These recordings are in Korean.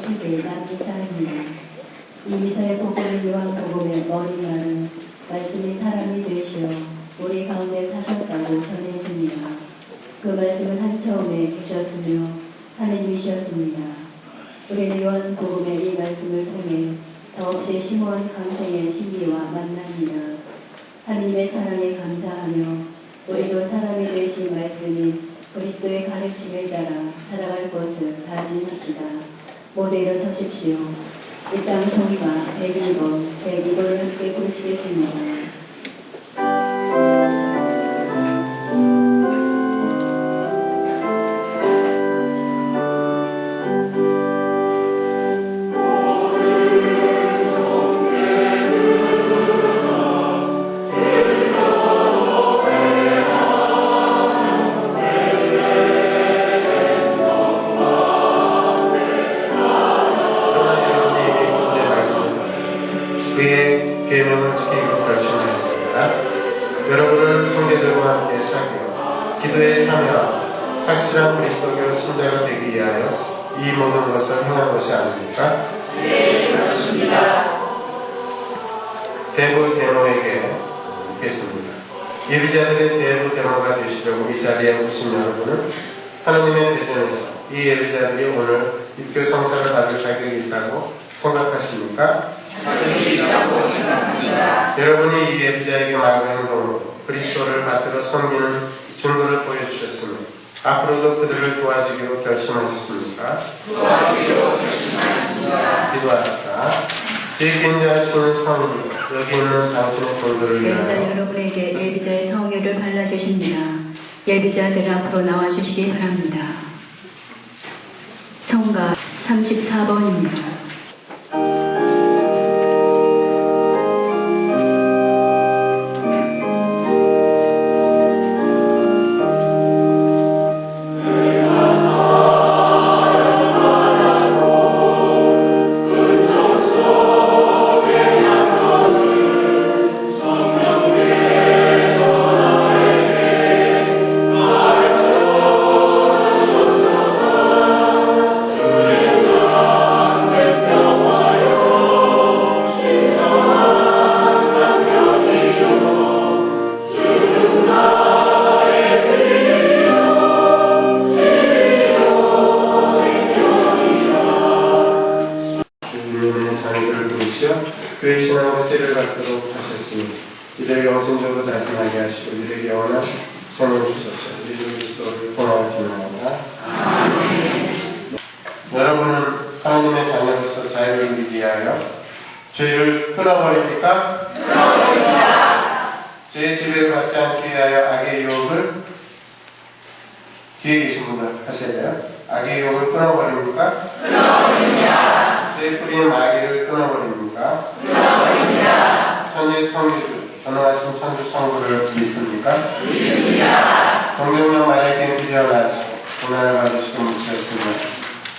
주시길 남미사입니다. 이 미사의 복음은 요한 복음의 머리말은 말씀이 사람이 되시어 우리 가운데 사셨다고 전해집니다. 그 말씀은 한처음에 계셨으며 하느님이셨습니다. 우리는 요한 복음의 이 말씀을 통해 더없이 심오한 감생의 신비와 만납니다. 하나님의 사랑에 감사하며 우리도 사람이 되신 말씀이 그리스도의 가르침을 따라 살아갈 것을 다짐합시다. 모두 일어서십시오. 이땅 성가 102번, 102번을 함께 부르시겠습니다. 그리스도교 신자가 되기 위하여 이 모든 것을 행한 것이 아닙니까? 네, 그렇습니다. 대부 대모에게 묻겠습니다. 예비자들의 대부 대모가 되시려고 이 자리에 오신 여러분은 하나님의 대전에서 이 예비자들이 오늘 입교 성사를 받을 자격이 있다고 생각하십니까? 자격이 있다고 생각합니다. 여러분이 이 예비자에게 말하는 행동으로 그리스도를 받들어 섬기는 증거를 보여주셨으며 앞으로도 그들을 도와주기로 결심하셨습니까? 도와주기로 결심하였습니다. 기도합시다. 제긴 자 주는 성인 여기 있는 당신의 종들을 예비자 위하여 여러분에게 예비자의 성유를 발라주십니다. 예비자들 앞으로 나와주시기 바랍니다. 성가 34번입니다. 영생적으로 다짐하게 하시고 이들에게 영원한 선을 주소서 우리 주 그리스도를 기도합니다. 여러분은 하나님의 자녀로서 자유를 위하여 죄를 끊어버립니까? 끊어버립니다. 죄의 지배를 받지 않기 위하여 악의 유혹을 뒤에 계신 분들 하셔야 돼요. 악의 유혹을 끊어버립니까? 죄의 뿌리인 마귀를 끊어버립니까? 끊어버립니다. 천의 천주주, 전능하신 천주 성부를 믿습니까? 믿습니다. 동정명 마리아께 빌려나시고 고난을 받으시고 묻으셨으며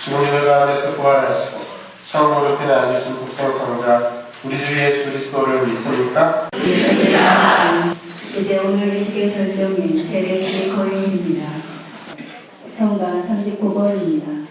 죽은 이들 가운데서 부활하시고 천국으로 피난하신 국생성자 우리 주 예수 그리스도를 믿습니까? 이제 오늘 계시의 절정인 세례시 거인입니다. 성가 39번입니다.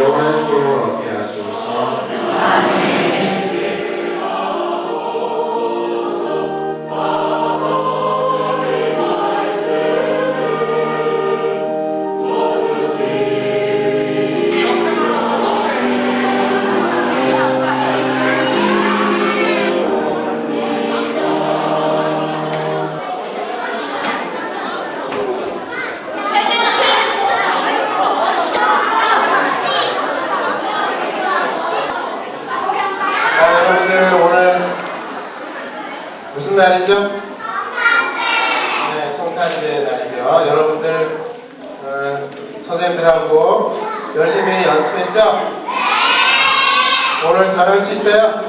Yohanes Gomorrah yazıyor. Sağ 성탄제 날이죠. 여러분들 어, 선생님들하고 열심히 연습했죠? 오늘 잘할 수 있어요?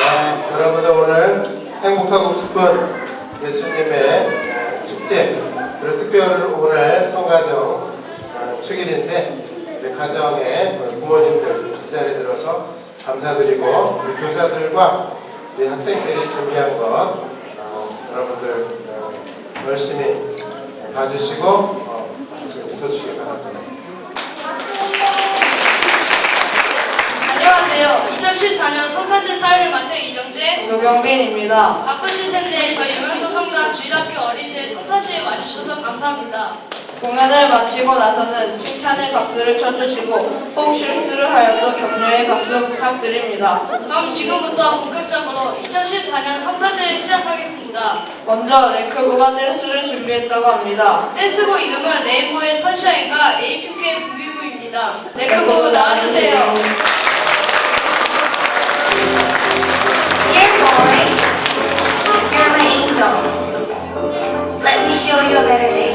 네, 여러분들 오늘 행복하고 기쁜 예수님의 어, 축제 그리고 특별히 오늘 성가정 어, 축일인데 우리 가정의 부모님들 이 자리에 들어서 감사드리고 우리 교사들과 우리 학생들이 준비한 것 어, 여러분들 어, 열심히 봐주시고 어, 박수 쳐주시기 바랍니다. 안녕하세요. 2014년 성탄제 사회를 맡은 이정재. 노경빈입니다. 바쁘실 텐데 저희 유명도 성당 주일학교 어린이들 성탄제에 와주셔서 감사합니다. 공연을 마치고 나서는 칭찬의 박수를 쳐주시고 혹 실수를 하여도 격려의 박수 부탁드립니다. 그럼 지금부터 본격적으로 2014년 성탄제를 시작하겠습니다. 먼저 랭크부가 댄스를 준비했다고 합니다. 댄스부 이름은 레인보의 선샤인과 APK 부비부입니다. 레크부 나와주세요. Dear boy, you're my angel. Let me show you a better day.